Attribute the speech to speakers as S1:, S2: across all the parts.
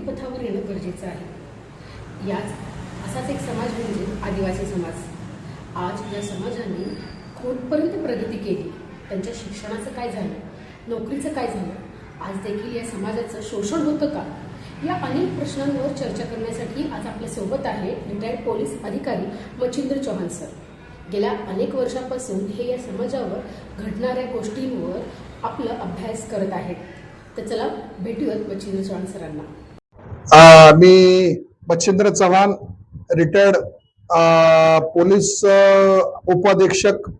S1: पथावर येणं गरजेचं आहे. याच असाच एक समाज म्हणजे आदिवासी समाज. आज या समाजाने खोटपर्यंत प्रगती केली? त्यांच्या शिक्षणाचं काय झालं? नोकरीचं काय झालं? आज देखील या समाजाचं शोषण होतं का? या अनेक प्रश्नांवर चर्चा करण्यासाठी आज आपल्यासोबत आहे रिटायर्ड पोलीस अधिकारी मच्छिंद्र चौहान सर. गेल्या अनेक वर्षापासून हे या समाजावर घडणाऱ्या गोष्टींवर आपला अभ्यास करत आहेत. तर चला भेटूयात मच्छिंद्र चौहान सरांना.
S2: मी मच्छिंद्र चव्हाण रिटायर्ड पोलीस उपाधीक्षक.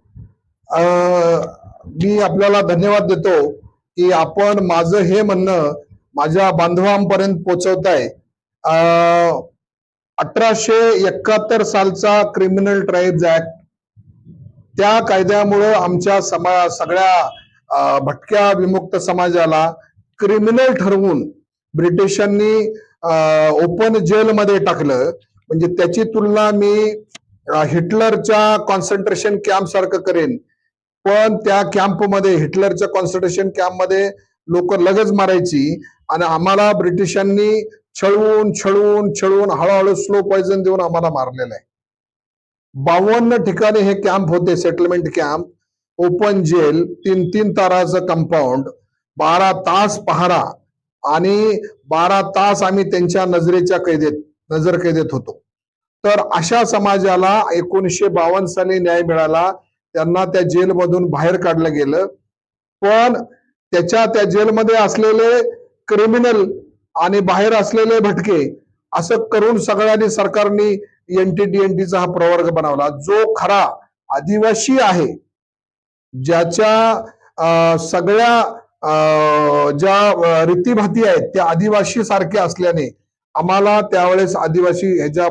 S2: मी आपल्याला धन्यवाद देतो की आपण माझं हे म्हणणं माझ्या बांधवांपर्यंत पोहोचवताय अठराशे एकाहत्तर सालचा क्रिमिनल ट्राईब्स ऍक्ट त्या कायद्यामुळं आमच्या समा सगळ्या भटक्या विमुक्त समाजाला क्रिमिनल ठरवून ब्रिटिशांनी ओपन जेलमध्ये टाकलं. म्हणजे त्याची तुलना मी हिटलरच्या कॉन्सन्ट्रेशन कॅम्प सारखं करेन. पण त्या कॅम्पमध्ये हिटलरच्या कॉन्सन्ट्रेशन कॅम्पमध्ये लोक लगेच मारायची. आणि आम्हाला ब्रिटिशांनी छळवून छळवून छळवून हळूहळू स्लो पॉइजन देऊन आम्हाला मारलेलं आहे. बावन्न ठिकाणी हे कॅम्प होते सेटलमेंट कॅम्प ओपन जेल तीन तीन ताराचं कंपाऊंड बारा तास पहारा. आणि बारा तास आम्ही त्यांच्या नजरेच्या कैदेत नजर कैदेत होतो. तर अशा समाजाला एकोणीसशे बावन्न साली न्याय मिळाला. त्यांना त्या जेलमधून बाहेर काढलं गेलं. पण त्याच्या त्या जेलमध्ये असलेले क्रिमिनल आणि बाहेर असलेले भटके असं करून सगळ्यांनी सरकारने एनटीडीएनटीचा हा प्रवर्ग बनवला. जो खरा आदिवासी आहे ज्याच्या अं, सगळ्या ज्या रीतीभाती आहेत त्या आदिवासी सारख्या असल्याने आम्हाला त्यावेळेस आदिवासी ह्याच्या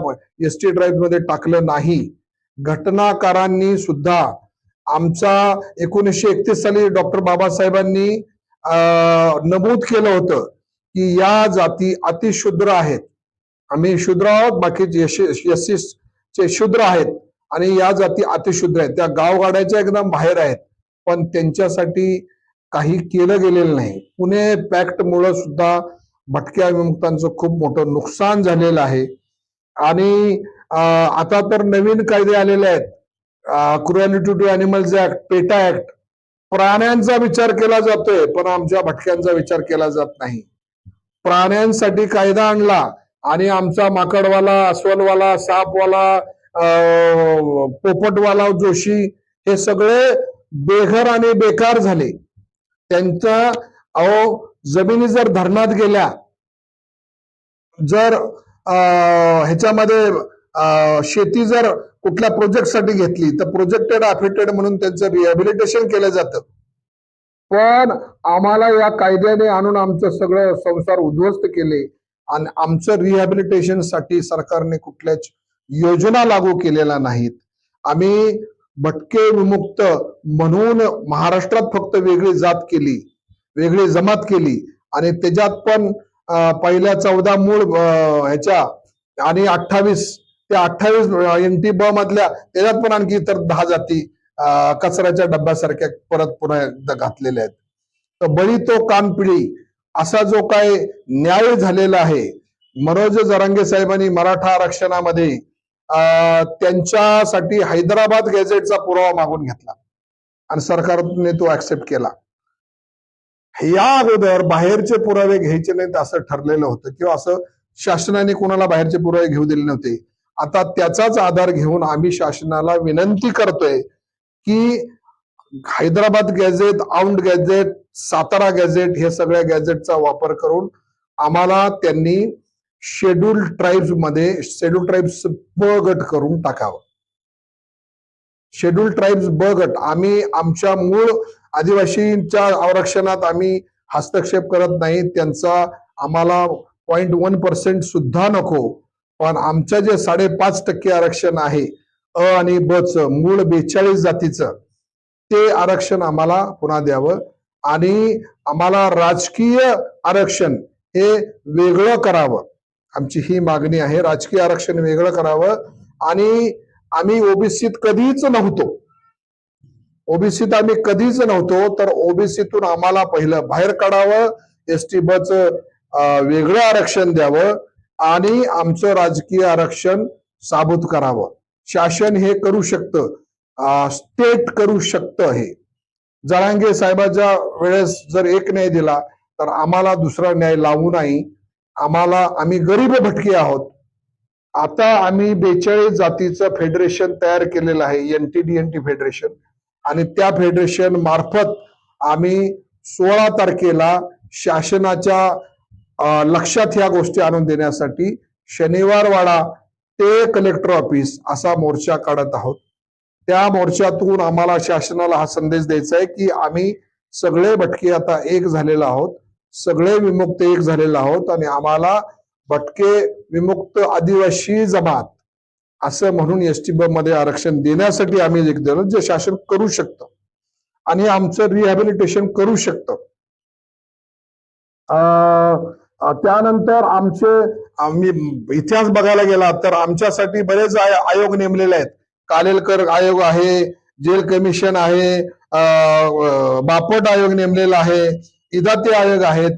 S2: एस टी ड्राईव्हमध्ये टाकलं नाही. घटनाकारांनी सुद्धा आमचा एकोणीसशे एकतीस साली डॉक्टर बाबासाहेबांनी नमूद केलं होतं की या जाती अतिशुद्र आहेत. आम्ही शूद्र आहोत बाकीचे एस चे शूद्र आहेत आणि या जाती अतिशुद्र आहेत. त्या गावगाड्याच्या एकदम बाहेर आहेत. पण त्यांच्यासाठी काही केलं गेलेलं नाही. पुणे पॅक्ट मुळे सुद्धा भटक्या विमुक्तांचं खूप मोठं नुकसान झालेलं आहे. आणि आता तर नवीन कायदे आलेले आहेत. Cruelty to animals act PETA act प्राण्यांचा विचार केला जातोय पण आमच्या भटक्यांचा विचार केला जात नाही. प्राण्यांसाठी कायदा आणला आणि आमचा माकडवाला अस्वलवाला सापवाला पोपटवाला जोशी हे सगळे बेघर आणि बेकार झाले. त्यांचं अहो जमिनी जर धरणात गेल्या जर ह्याच्यामध्ये अं, शेती जर कुठल्या प्रोजेक्टसाठी घेतली तर प्रोजेक्टेड अफेक्टेड म्हणून त्यांचं रिहॅबिलिटेशन केलं जातं. पण आम्हाला या कायद्याने आणून आमचं सगळं संसार उद्ध्वस्त केले आणि आमचं रिहॅबिलिटेशनसाठी सरकारने कुठल्याच योजना लागू केलेल्या नाहीत. आम्ही भटके विमुक्त म्हणून महाराष्ट्रात फक्त वेगळी जात केली वेगळी जमात केली. आणि त्याच्यात पण अं, पहिल्या चौदा मूळ ह्याच्या आणि अठ्ठावीस त्या अठ्ठावीस एन टी ब मधल्या त्याच्यात पण आणखी इतर दहा जाती अं, कचऱ्याच्या डब्यासारख्या परत पुन्हा एकदा घातलेल्या आहेत. तर बळी तो कानपिढी असा जो काय न्याय झालेला आहे मनोज जरांगे साहेबांनी मराठा आरक्षणामध्ये त्यांच्यासाठी हैदराबाद गॅझेटचा पुरावा मागून घेतला. आणि सरकारने तो ऍक्सेप्ट केला. या अगोदर बाहेरचे पुरावे घ्यायचे नाहीत असं ठरलेलं होतं किंवा असं शासनाने कोणाला बाहेरचे पुरावे घेऊ दिले नव्हते. आता त्याचाच आधार घेऊन आम्ही शासनाला विनंती करतोय की Hyderabad gazette Aundh gazette Satara gazette हे सगळ्या गॅझेटचा वापर करून आम्हाला त्यांनी शेड्यूल ट्राईब्समध्ये शेड्यूल ट्राईब्स ब गट करून टाकावं. शेड्यूल ट्राईब्स ब गट आम्ही आमच्या मूळ आदिवासींच्या आरक्षणात आम्ही हस्तक्षेप करत नाही. त्यांचा आम्हाला पॉईंट वन पर्सेंट सुद्धा नको. पण आमच्या जे साडेपाच टक्के आरक्षण आहे अ आणि ब च मूळ बेचाळीस जातीचं ते आरक्षण आम्हाला पुन्हा द्यावं. आणि आम्हाला राजकीय आरक्षण हे वेगळं करावं. आमची ही मागणी आहे. राजकीय आरक्षण वेगळं करावं आणि आम्ही ओबीसीत कधीच नव्हतो. ओबीसीत आम्ही कधीच नव्हतो तर ओबीसीतून आम्हाला पहिलं बाहेर काढावं एस टी बच वेगळं आरक्षण द्यावं आणि आमचं राजकीय आरक्षण साबूत करावं. शासन हे करू शकतं स्टेट करू शकतं हे. जरांगे साहेबाच्या वेळेस जर एक न्याय दिला तर आम्हाला दुसरा न्याय लावू नाही. आम्हाला आम्ही गरीब भटके आहोत. आता आम्ही बेचाळीस जातीचं फेडरेशन तयार केलेलं आहे N T D N T federation आणि त्या फेडरेशन मार्फत आम्ही सोळा तारखेला शासनाच्या लक्षात ह्या गोष्टी आणून देण्यासाठी शनिवारवाडा ते कलेक्टर ऑफिस असा मोर्चा काढत आहोत. त्या मोर्चातून आम्हाला शासनाला हा संदेश द्यायचा आहे की आम्ही सगळे भटके आता एक झालेलो आहोत. सगळे विमुक्त एक झालेलो आहोत आणि आम्हाला भटके विमुक्त आदिवासी जमात असं म्हणून एस टी मध्ये आरक्षण देण्यासाठी आम्ही एक दिलं जे शासन करू शकतं आणि आमचं रिहॅबिलिटेशन करू शकतं. अं, त्यानंतर आमचे आम्ही इतिहास बघायला गेला तर आमच्यासाठी बरेच आयोग नेमलेले आहेत. कालेलकर आयोग आहे जेल कमिशन आहे बापट आयोग नेमलेला आहे. इदाते आयोग आहेत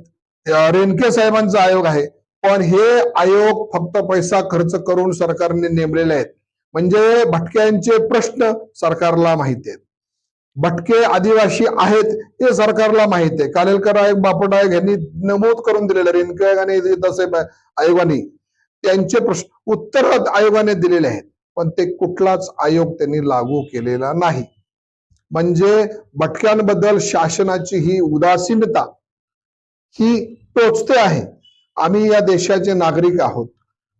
S2: रेणके साहेबांचा आयोग आहे. पण हे आयोग फक्त पैसा खर्च करून सरकारने नेमलेले आहेत. म्हणजे भटक्यांचे प्रश्न सरकारला माहिती आहेत. भटके आदिवासी आहेत हे सरकारला माहीत आहे. कालेलकर आयोग बापट आयोग यांनी नमूद करून दिलेलं रेणके आयोग आणि आयोगाने त्यांचे प्रश्न उत्तर आयोगाने दिलेले आहेत. पण ते कुठलाच आयोग त्यांनी लागू केलेला नाही. म्हणजे भटक्यांबद्दल शासनाची ही उदासीनता ही टोचते आहे. आम्ही या देशाचे नागरिक आहोत.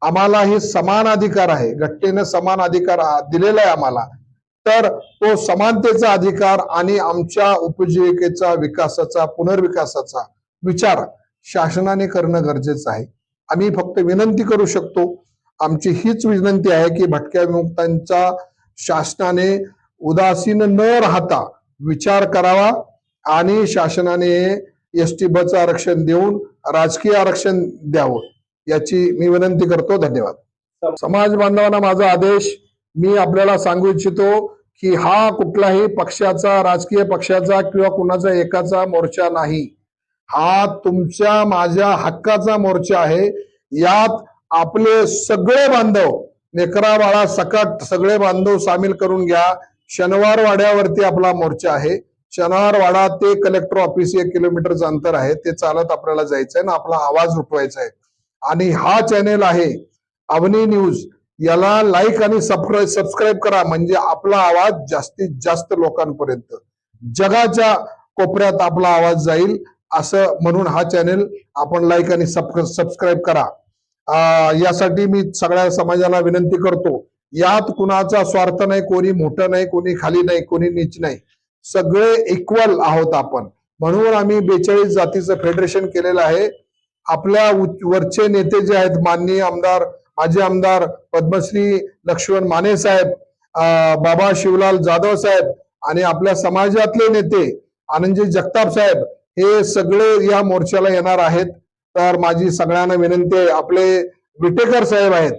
S2: आम्हाला हे समान अधिकार आहे. घटनेनं समान अधिकार दिलेला आहे आम्हाला. तर तो समानतेचा अधिकार आणि आमच्या उपजीविकेचा विकासाचा पुनर्विकासाचा विचार शासनाने करणं गरजेचं आहे. आम्ही फक्त विनंती करू शकतो. आमची हीच विनंती आहे की भटक्या विमुक्तांचा शासनाने उदासीन न राहता विचार करावा आणि शासनाने एस टी बचं आरक्षण देऊन राजकीय आरक्षण द्यावं याची मी विनंती करतो. धन्यवाद. समाज बांधवांना माझा आदेश मी आपल्याला सांगू इच्छितो की हा कुठलाही पक्षाचा राजकीय पक्षाचा किंवा कुणाचा एकाचा मोर्चा नाही. हा तुमच्या माझ्या हक्काचा मोर्चा आहे. यात आपले सगळे बांधव नेकरा बाळा सकट सगळे बांधव सामील करून घ्या. शनिवार वाड्यावरती आपला मोर्चा आहे. शनिवार वाडा ते कलेक्टर ऑफिस एक किलोमीटरचं अंतर आहे. ते चालत आपल्याला जायचं आहे ना आपला आवाज उठवायचा आहे आणि हा चॅनेल आहे अवनी न्यूज याला लाईक आणि सबस्क्राईब सबस्क्राईब करा. म्हणजे आपला आवाज जास्तीत जास्त लोकांपर्यंत. जगाच्या कोपऱ्यात आपला आवाज जाईल असं म्हणून हा चॅनेल आपण लाईक आणि सबस्क्राईब करा. यासाठी मी सगळ्या समाजाला विनंती करतो. यात कुणाचा स्वार्थ नाही कोणी मोठं नाही कोणी खाली नाही कोणी नीच नाही. सगळे इक्वल आहोत आपण. म्हणून आम्ही बेचाळीस जातीचं फेडरेशन केलेलं आहे. आपल्या वरचे नेते जे आहेत माननीय आमदार माजी आमदार पद्मश्री लक्ष्मण माने साहेब बाबा शिवलाल जाधव साहेब आणि आपल्या समाजातले नेते आनंदजी जगताप साहेब हे सगळे या मोर्चाला येणार आहेत. तर माझी सगळ्यांना विनंती आहे आपले विटेकर साहेब आहेत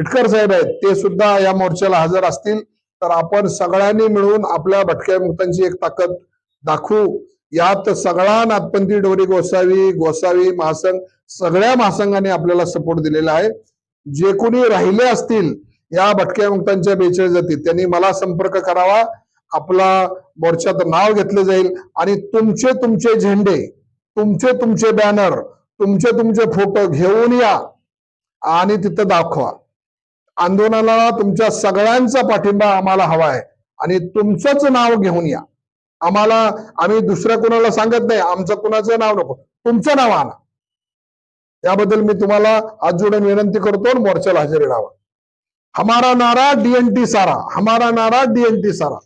S2: विटकर साहेब आहेत ते सुद्धा या मोर्चाला हजर असतील. तर आपण सगळ्यांनी मिळून आपल्या भटक्या मुक्तांची एक ताकद दाखवू. यात सगळा नाथपंथी डोरी गोसावी गोसावी महासंघ सगळ्या महासंघाने आपल्याला सपोर्ट दिलेला आहे. जे कोणी राहिले असतील या भटक्या मुक्तांच्या बेचाळीस जातील त्यांनी मला संपर्क करावा. आपला मोर्चात नाव घेतलं जाईल. आणि तुमचे तुमचे झेंडे तुमचे तुमचे बॅनर तुमचे तुमचे फोटो घेऊन या. आणि तिथं दाखवा. आंदोलनाला तुमच्या सगळ्यांचा पाठिंबा आम्हाला हवा आहे आणि तुमचंच नाव घेऊन या. आम्हाला आम्ही दुसऱ्या कुणाला सांगत नाही. आमचं कुणाचं नाव नको. तुमचं नाव आणा. याबद्दल मी तुम्हाला आज जोडून विनंती करतो आणि मोर्चाला हजेरी लावा. हमारा नारा डीएनटी सारा. हमारा नारा डीएनटी सारा.